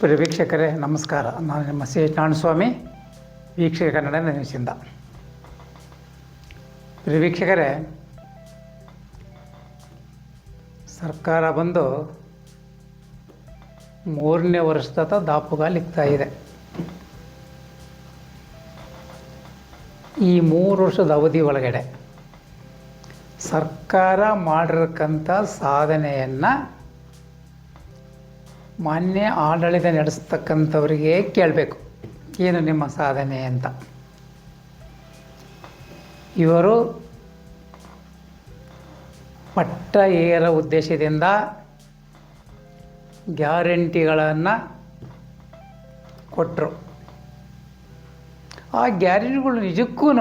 ಪ್ರಿಯ ವೀಕ್ಷಕರೇ, ನಮಸ್ಕಾರ. ನಾನು ನಿಮ್ಮ ಸಿ ಸ್ವಾಮಿ ವೀಕ್ಷಕ ಕನ್ನಡ ನಿಮಿಷದಿಂದ ಪ್ರಿಯ ವೀಕ್ಷಕರೇ, ಸರ್ಕಾರ ಬಂದು ಮೂರನೇ ವರ್ಷದ ದಾಪುಗಾಲಿಕ್ತಾ ಇದೆ. ಈ ಮೂರು ವರ್ಷದ ಅವಧಿ ಒಳಗಡೆ ಸರ್ಕಾರ ಮಾಡಿರ್ತಕ್ಕಂಥ ಸಾಧನೆಯನ್ನು ಮಾನ್ಯ ಆಡಳಿತ ನಡೆಸ್ತಕ್ಕಂಥವ್ರಿಗೆ ಕೇಳಬೇಕು. ಏನು ನಿಮ್ಮ ಸಾಧನೆ ಅಂತ. ಇವರು ಪಟ್ಟ ಏರ ಉದ್ದೇಶದಿಂದ ಗ್ಯಾರಂಟಿಗಳನ್ನು ಕೊಟ್ಟರು ಆ ಗ್ಯಾರಂಟಿಗಳು ನಿಜಕ್ಕೂ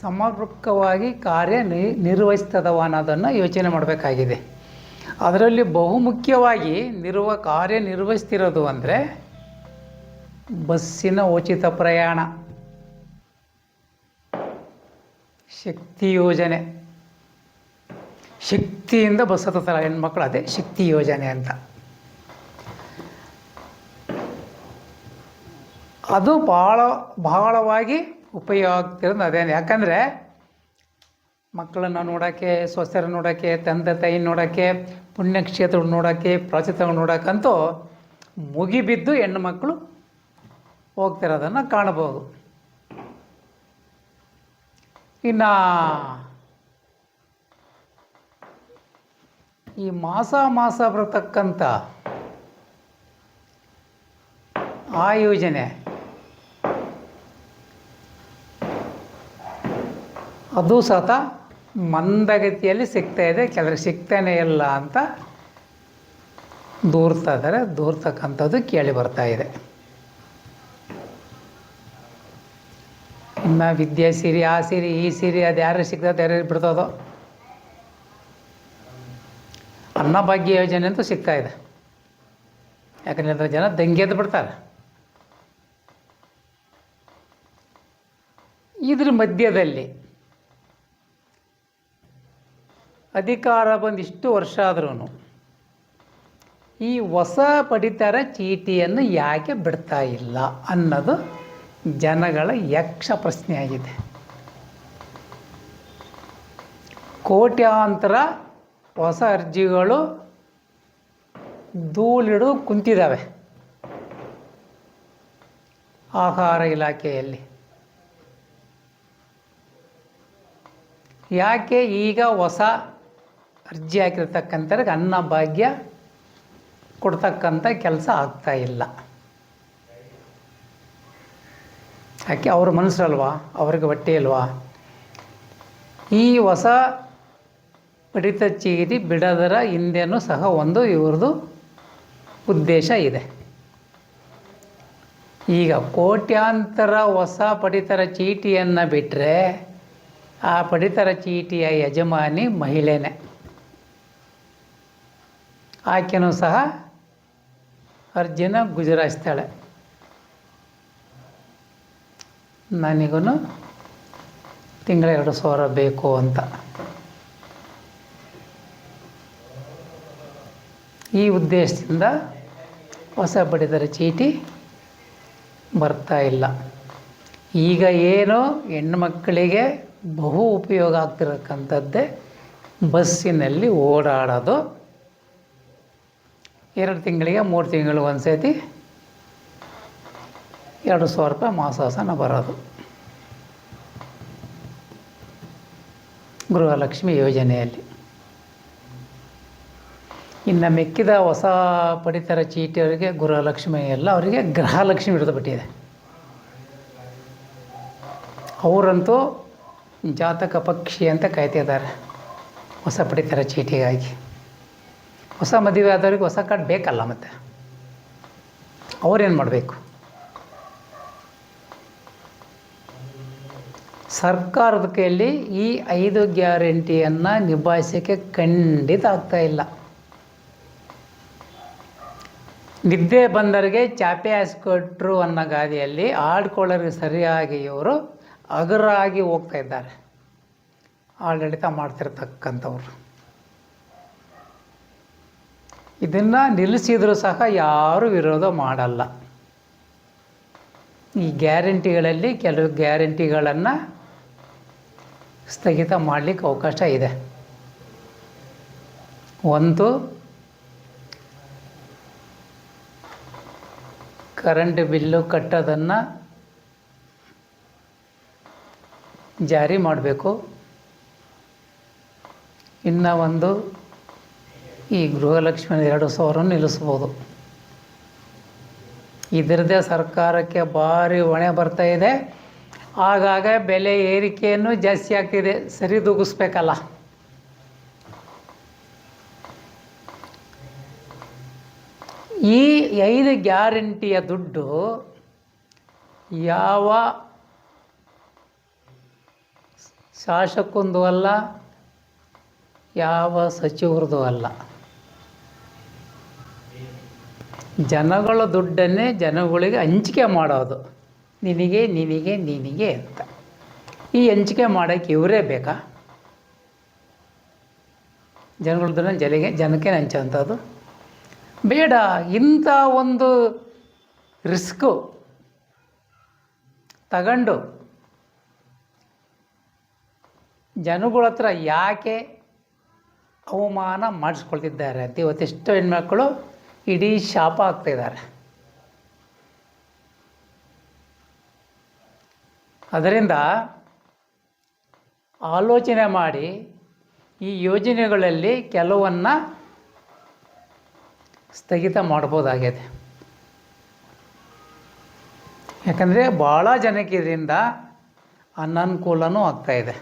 ಸಮರ್ಪಕವಾಗಿ ಕಾರ್ಯ ನಿರ್ವಹಿಸ್ತದವ ಅನ್ನೋದನ್ನು ಯೋಚನೆ ಮಾಡಬೇಕಾಗಿದೆ. ಅದರಲ್ಲಿ ಬಹುಮುಖ್ಯವಾಗಿ ನಿರ್ವ ಕಾರ್ಯನಿರ್ವಹಿಸ್ತಿರೋದು ಅಂದರೆ ಬಸ್ಸಿನ ಉಚಿತ ಪ್ರಯಾಣ. ಶಕ್ತಿ ಯೋಜನೆ. ಶಕ್ತಿಯಿಂದ ಬಸ್ ಹತ್ತುತ್ತಾರೆ ಹೆಣ್ಮಕ್ಳು, ಅದೇ ಶಕ್ತಿ ಯೋಜನೆ ಅಂತ. ಅದು ಭಾಳ ಬಹಳವಾಗಿ ಉಪಯೋಗ ಆಗ್ತಿರೋದು ಅದೇನು. ಯಾಕಂದರೆ ಮಕ್ಕಳನ್ನು ನೋಡೋಕ್ಕೆ ಸ್ವಸ್ಥರ ನೋಡೋಕ್ಕೆ, ತಂದೆ, ತಾಯಿ ನೋಡೋಕ್ಕೆ ಪುಣ್ಯಕ್ಷೇತ್ರ ನೋಡೋಕ್ಕೆ ಪ್ರಾಚಿತ್ಯಗಳು ನೋಡೋಕ್ಕಂತೂ ಮುಗಿಬಿದ್ದು ಹೆಣ್ಣು ಮಕ್ಕಳು ಹೋಗ್ತಿರೋದನ್ನು ಕಾಣಬಹುದು. ಇನ್ನು ಈ ಮಾಸ ಮಾಸ ಬರತಕ್ಕಂಥ ಆ ಅದು ಸತ ಮಂದಗತಿಯಲ್ಲಿ ಸಿಗ್ತಾ ಇದೆ. ಕೆಲವರು ಸಿಗ್ತಾನೆ ಇಲ್ಲ ಅಂತ ದೂರ್ತಾ ಇದ್ದಾರೆ ದೂರ್ತಕ್ಕಂಥದ್ದು ಕೇಳಿ ಬರ್ತಾ ಇದೆ. ಇನ್ನು ವಿದ್ಯೆ ಸಿರಿ, ಆ ಸಿರಿ, ಈ ಸಿರಿ, ಅದು ಯಾರು ಸಿಗ್ತದೆ ಯಾರು ಬಿಡ್ತದೋ? ಅನ್ನಭಾಗ್ಯ ಯೋಜನೆ ಅಂತೂ ಸಿಗ್ತಾ ಇದೆ. ಯಾಕಂದ್ರೆ ಜನ ದಂಗೆ ಎದ್ದು ಬಿಡ್ತಾರೆ. ಇದ್ರ ಮಧ್ಯದಲ್ಲಿ ಅಧಿಕಾರ ಬಂದು ಇಷ್ಟು ವರ್ಷ ಆದ್ರೂ ಈ ಹೊಸ ಪಡಿತರ ಚೀಟಿಯನ್ನು ಯಾಕೆ ಬಿಡ್ತಾ ಇಲ್ಲ ಅನ್ನೋದು ಜನಗಳ ಯಕ್ಷ ಪ್ರಶ್ನೆಯಾಗಿದೆ ಕೋಟ್ಯಾಂತರ ಹೊಸ ಅರ್ಜಿಗಳು ಧೂಳಿಡು ಕುಂತಿದ್ದಾವೆ ಆಹಾರ ಇಲಾಖೆಯಲ್ಲಿ. ಯಾಕೆ ಈಗ ಹೊಸ ಅರ್ಜಿ ಹಾಕಿರ್ತಕ್ಕಂಥವ್ರಿಗೆ ಅನ್ನ ಭಾಗ್ಯ ಕೊಡ್ತಕ್ಕಂಥ ಕೆಲಸ ಆಗ್ತಾ ಇಲ್ಲ. ಯಾಕೆ? ಅವ್ರ ಮನಸ್ಸಲ್ವಾ? ಅವ್ರಿಗೆ ಹೊಟ್ಟೆ ಅಲ್ವಾ ಈ ಹೊಸ ಪಡಿತ ಚೀಟಿ ಬಿಡದರ ಹಿಂದೆನೂ ಸಹ ಒಂದು ಇವ್ರದ್ದು ಉದ್ದೇಶ ಇದೆ. ಈಗ ಕೋಟ್ಯಾಂತರ ಹೊಸ ಪಡಿತರ ಚೀಟಿಯನ್ನು ಬಿಟ್ಟರೆ ಆ ಪಡಿತರ ಚೀಟಿಯ ಯಜಮಾನಿ ಮಹಿಳೆನೇ. ಆಕೆನೂ ಸಹ ಅರ್ಜಿನ ಗುಜರಾಯಿಸ್ತಾಳೆ ನನಗೂ ತಿಂಗಳ ಎರಡು ಸಾವಿರ ಬೇಕು ಅಂತ. ಈ ಉದ್ದೇಶದಿಂದ ಹೊಸ ಬಡಿದರ ಚೀಟಿ ಬರ್ತಾ ಇಲ್ಲ. ಈಗ ಏನು ಹೆಣ್ಣು ಮಕ್ಕಳಿಗೆ ಬಹು ಉಪಯೋಗ ಆಗ್ತಿರಕ್ಕಂಥದ್ದೇ ಬಸ್ಸಿನಲ್ಲಿ ಓಡಾಡೋದು ಎರಡು ತಿಂಗಳಿಗೆ, ಮೂರು ತಿಂಗಳು ಒಂದು ಸತಿ ಎರಡು ಸಾವಿರ ರೂಪಾಯಿ ಮಾಸಾಸನ ಬರೋದು. ಗೃಹಲಕ್ಷ್ಮಿ ಯೋಜನೆಯಲ್ಲಿ. ಇನ್ನು ಮೆಕ್ಕಿದ ಹೊಸ ಪಡಿತರ ಚೀಟಿಯವರಿಗೆ ಗೃಹಲಕ್ಷ್ಮಿ ಎಲ್ಲ ಅವರಿಗೆ ಗೃಹಲಕ್ಷ್ಮಿ ಹಿಡಿದು ಬಿಟ್ಟಿದೆ ಅವರಂತೂ ಜಾತಕ ಪಕ್ಷಿ ಅಂತ ಕಾಯ್ತಿದ್ದಾರೆ. ಹೊಸ ಪಡಿತರ ಚೀಟಿಗಾಗಿ. ಹೊಸ ಮದುವೆ ಆದವ್ರಿಗೆ ಹೊಸ ಕಾರ್ಡ್ ಬೇಕಲ್ಲ ಮತ್ತೆ? ಅವ್ರೇನು ಮಾಡಬೇಕು? ಸರ್ಕಾರದ ಕೈಯಲ್ಲಿ ಈ ಐದು ಗ್ಯಾರಂಟಿಯನ್ನು ನಿಭಾಯಿಸೋಕ್ಕೆ ಖಂಡಿತ ಆಗ್ತಾ ಇಲ್ಲ. ನಿದ್ದೆ ಬಂದವರಿಗೆ ಚಾಪೆ ಹಾಸ್ಕೊಟ್ರು ಅನ್ನೋ ಗಾದಿಯಲ್ಲಿ ಆಡ್ಕೊಳ್ಳೋರಿಗೆ ಸರಿಯಾಗಿ ಇವರು ಅಗರಾಗಿ ಹೋಗ್ತಾ ಇದ್ದಾರೆ. ಆಡಳಿತ ಮಾಡ್ತಿರ್ತಕ್ಕಂಥವ್ರು. ಇದನ್ನು ನಿಲ್ಲಿಸಿದರೂ ಸಹ ಯಾರೂ ವಿರೋಧ ಮಾಡಲ್ಲ. ಈ ಗ್ಯಾರಂಟಿಗಳಲ್ಲಿ ಕೆಲವು ಗ್ಯಾರಂಟಿಗಳನ್ನು ಸ್ಥಗಿತ ಮಾಡಲಿಕ್ಕೆ ಅವಕಾಶ ಇದೆ. ಒಂದು, ಕರೆಂಟ್ ಬಿಲ್ಲು ಕಟ್ಟೋದನ್ನು ಜಾರಿ ಮಾಡಬೇಕು. ಇನ್ನು ಒಂದು ಈ ಗೃಹಲಕ್ಷ್ಮಿ ಎರಡು ಸಾವಿರ ನಿಲ್ಲಿಸ್ಬೋದು ಇದರದೇ ಸರ್ಕಾರಕ್ಕೆ ಭಾರಿ ಹೊಣೆ ಬರ್ತಾ ಇದೆ. ಆಗಾಗ ಬೆಲೆ ಏರಿಕೆಯನ್ನು ಜಾಸ್ತಿ ಆಗ್ತಿದೆ. ಸರಿದೂಗಿಸ್ಬೇಕಲ್ಲ ಈ ಐದು ಗ್ಯಾರಂಟಿಯ ದುಡ್ಡು ಯಾವ ಶಾಸಕಂದು ಅಲ್ಲ, ಯಾವ ಸಚಿವರದು ಅಲ್ಲ. ಜನಗಳ ದುಡ್ಡನ್ನೇ ಜನಗಳಿಗೆ ಹಂಚಿಕೆ ಮಾಡೋದು. ನಿನಗೆ ನಿನಗೆ ನಿನಗೆ ಅಂತ. ಈ ಹಂಚಿಕೆ ಮಾಡೋಕ್ಕೆ ಇವರೇ ಬೇಕಾ? ಜನಗಳ ದುಡ್ಡನ್ನ ಜಲಿಗೆ ಜನಕ್ಕೆ ಹಂಚೋಂಥದ್ದು ಬೇಡ, ಇಂಥ ಒಂದು ರಿಸ್ಕು ತಗೊಂಡು ಜನಗಳ ಹತ್ರ ಯಾಕೆ ಅವಮಾನ ಮಾಡಿಸ್ಕೊಳ್ತಿದ್ದಾರೆ ಅಂತ ಇವತ್ತೆಷ್ಟು ಹೆಣ್ಮಕ್ಳು ಇಡೀ ಶಾಪ ಆಗ್ತಾಯಿದ್ದಾರೆ ಅದರಿಂದ ಆಲೋಚನೆ ಮಾಡಿ ಈ ಯೋಜನೆಗಳಲ್ಲಿ ಕೆಲವನ್ನ ಸ್ಥಗಿತ ಮಾಡ್ಬೋದಾಗಿದೆ. ಯಾಕಂದರೆ ಭಾಳ ಜನಕ್ಕೆ ಇದರಿಂದ ಅನನುಕೂಲನೂ ಆಗ್ತಾಯಿದೆ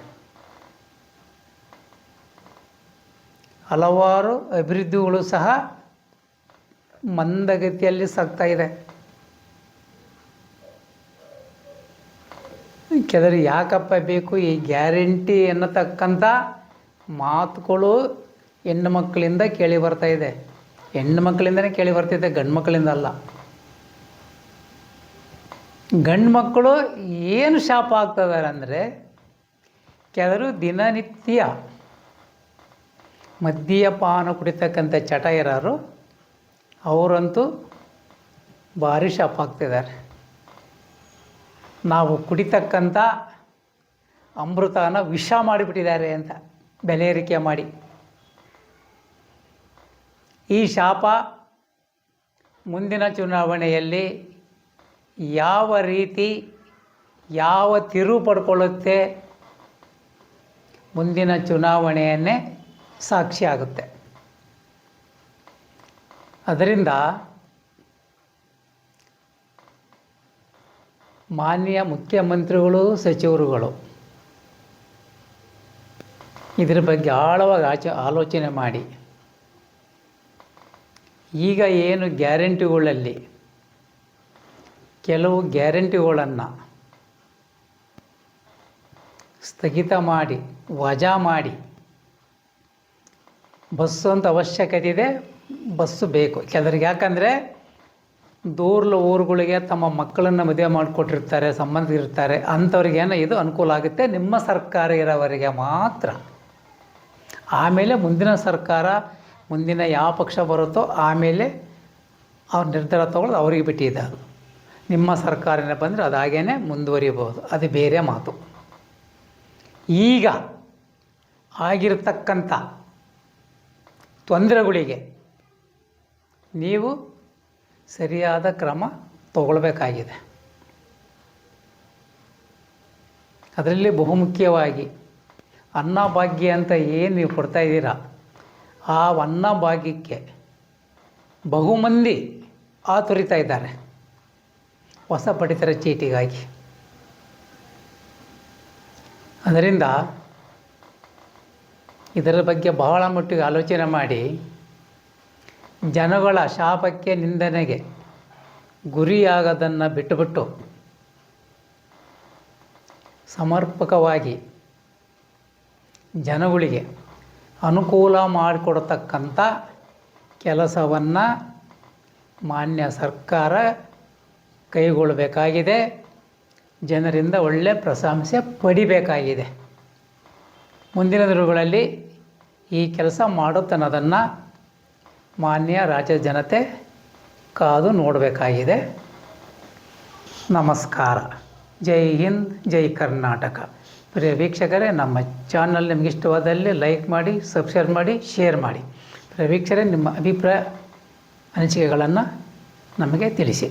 ಹಲವಾರು ಅಭಿವೃದ್ಧಿಗಳು ಸಹ ಮಂದಗತಿಯಲ್ಲಿ ಸಾಗ್ತಾ ಇದೆ. ಕೆಲವರು ಯಾಕಪ್ಪ ಬೇಕು? ಈ ಗ್ಯಾರಂಟಿ ಎನ್ನತಕ್ಕಂಥ ಮಾತುಗಳು ಹೆಣ್ಣು ಮಕ್ಕಳಿಂದ ಕೇಳಿ ಬರ್ತಾ ಇದೆ. ಹೆಣ್ಣು ಮಕ್ಕಳಿಂದನೇ ಕೇಳಿ ಬರ್ತಿದೆ ಗಂಡು ಮಕ್ಕಳಿಂದ ಅಲ್ಲ. ಗಂಡು ಮಕ್ಕಳು ಏನು ಶಾಪ ಆಗ್ತದಾರೆ ಅಂದರೆ, ಕೆಲವರು ದಿನನಿತ್ಯ ಮದ್ಯಪಾನ ಕುಡಿತಕ್ಕಂಥ ಚಟ ಇರೋರು ಅವರಂತೂ ಭಾರಿ ಶಾಪ್ ಆಗ್ತಿದ್ದಾರೆ ನಾವು ಕುಡಿತಕ್ಕಂಥ ಅಮೃತನ ವಿಷ ಮಾಡಿಬಿಟ್ಟಿದ್ದಾರೆ ಅಂತ ಬೆಲೆ ಏರಿಕೆ ಮಾಡಿ. ಈ ಶಾಪ ಮುಂದಿನ ಚುನಾವಣೆಯಲ್ಲಿ ಯಾವ ರೀತಿ, ಯಾವ ತಿರುವು ಪಡ್ಕೊಳ್ಳುತ್ತೆ ಮುಂದಿನ ಚುನಾವಣೆಯನ್ನೇ ಸಾಕ್ಷಿ ಆಗುತ್ತೆ. ಅದರಿಂದ ಮಾನ್ಯ ಮುಖ್ಯಮಂತ್ರಿಗಳು, ಸಚಿವರುಗಳು ಇದರ ಬಗ್ಗೆ ಆಳವಾಗಿ ಆಚ, ಆಲೋಚನೆ ಮಾಡಿ. ಈಗ ಏನು ಗ್ಯಾರಂಟಿಗಳಲ್ಲಿ ಕೆಲವು ಗ್ಯಾರಂಟಿಗಳನ್ನು ಸ್ಥಗಿತ ಮಾಡಿ, ವಜಾ ಮಾಡಿ ಬಸ್ಸು ಅಂತ ಅವಶ್ಯಕತೆ ಇದೆ ಬಸ್ಸು ಬೇಕು. ಕೆಲವರಿಗೆ ಯಾಕಂದರೆ ದೂರ್ಲ ಊರುಗಳಿಗೆ ತಮ್ಮ ಮಕ್ಕಳನ್ನು ಮದುವೆ ಮಾಡಿಕೊಟ್ಟಿರ್ತಾರೆ ಸಂಬಂಧಿರ್ತಾರೆ ಅಂಥವ್ರಿಗೇನೋ ಇದು ಅನುಕೂಲ ಆಗುತ್ತೆ. ನಿಮ್ಮ ಸರ್ಕಾರ ಇರೋವರಿಗೆ ಮಾತ್ರ. ಆಮೇಲೆ ಮುಂದಿನ ಸರ್ಕಾರ ಮುಂದಿನ ಯಾವ ಪಕ್ಷ ಬರುತ್ತೋ ಆಮೇಲೆ ಅವ್ರ ನಿರ್ಧಾರ ತೊಗೊಳ್ಳೋದು ಅವ್ರಿಗೆ ಬಿಟ್ಟಿದೆ ಅದು ನಿಮ್ಮ ಸರ್ಕಾರನೇ ಬಂದರೆ ಅದು ಹಾಗೇ ಮುಂದುವರಿಬೋದು. ಅದು ಬೇರೆ ಮಾತು. ಈಗ ಆಗಿರತಕ್ಕಂಥ ತೊಂದರೆಗಳಿಗೆ ನೀವು ಸರಿಯಾದ ಕ್ರಮ ತಗೊಳ್ಬೇಕಾಗಿದೆ. ಅದರಲ್ಲಿ ಬಹುಮುಖ್ಯವಾಗಿ ಅನ್ನಭಾಗ್ಯ ಅಂತ ಏನು ನೀವು ಕೊಡ್ತಾ ಇದ್ದೀರಾ? ಆ ಅನ್ನಭಾಗ್ಯಕ್ಕೆ ಬಹುಮಂದಿ ಆತುರಿತಾ ಇದ್ದಾರೆ. ಹೊಸ ಪಡಿತರ ಚೀಟಿಗಾಗಿ. ಅದರಿಂದ ಇದರ ಬಗ್ಗೆ ಬಹಳ ಮಟ್ಟಿಗೆ ಆಲೋಚನೆ ಮಾಡಿ ಜನಗಳ ಶಾಪಕ್ಕೆ ನಿಂದನೆಗೆ ಗುರಿಯಾಗದನ್ನು ಬಿಟ್ಟುಬಿಟ್ಟು ಸಮರ್ಪಕವಾಗಿ ಜನಗಳಿಗೆ ಅನುಕೂಲ ಮಾಡಿಕೊಡ್ತಕ್ಕಂಥ ಕೆಲಸವನ್ನು ಮಾನ್ಯ ಸರ್ಕಾರ ಕೈಗೊಳ್ಳಬೇಕಾಗಿದೆ. ಜನರಿಂದ ಒಳ್ಳೆಯ ಪ್ರಶಂಸೆ ಪಡಿಬೇಕಾಗಿದೆ. ಮುಂದಿನ ದಿನಗಳಲ್ಲಿ ಈ ಕೆಲಸ ಮಾಡುತ್ತನ್ನೋದನ್ನು ಮಾನ್ಯ ರಾಜ್ಯ ಜನತೆ ಕಾದು ನೋಡಬೇಕಾಗಿದೆ. ನಮಸ್ಕಾರ. ಜೈ ಹಿಂದ್, ಜೈ ಕರ್ನಾಟಕ. ಪ್ರಿಯ ವೀಕ್ಷಕರೇ, ನಮ್ಮ ಚಾನಲ್ ನಿಮ್ಗೆ ಇಷ್ಟವಾದಲ್ಲಿ ಲೈಕ್ ಮಾಡಿ, ಸಬ್ಸ್ಕ್ರೈಬ್ ಮಾಡಿ, ಶೇರ್ ಮಾಡಿ. ಪ್ರಿಯ ವೀಕ್ಷಕರೇ ನಿಮ್ಮ ಅಭಿಪ್ರಾಯ, ಅನಿಸಿಕೆಗಳನ್ನು ನಮಗೆ ತಿಳಿಸಿ.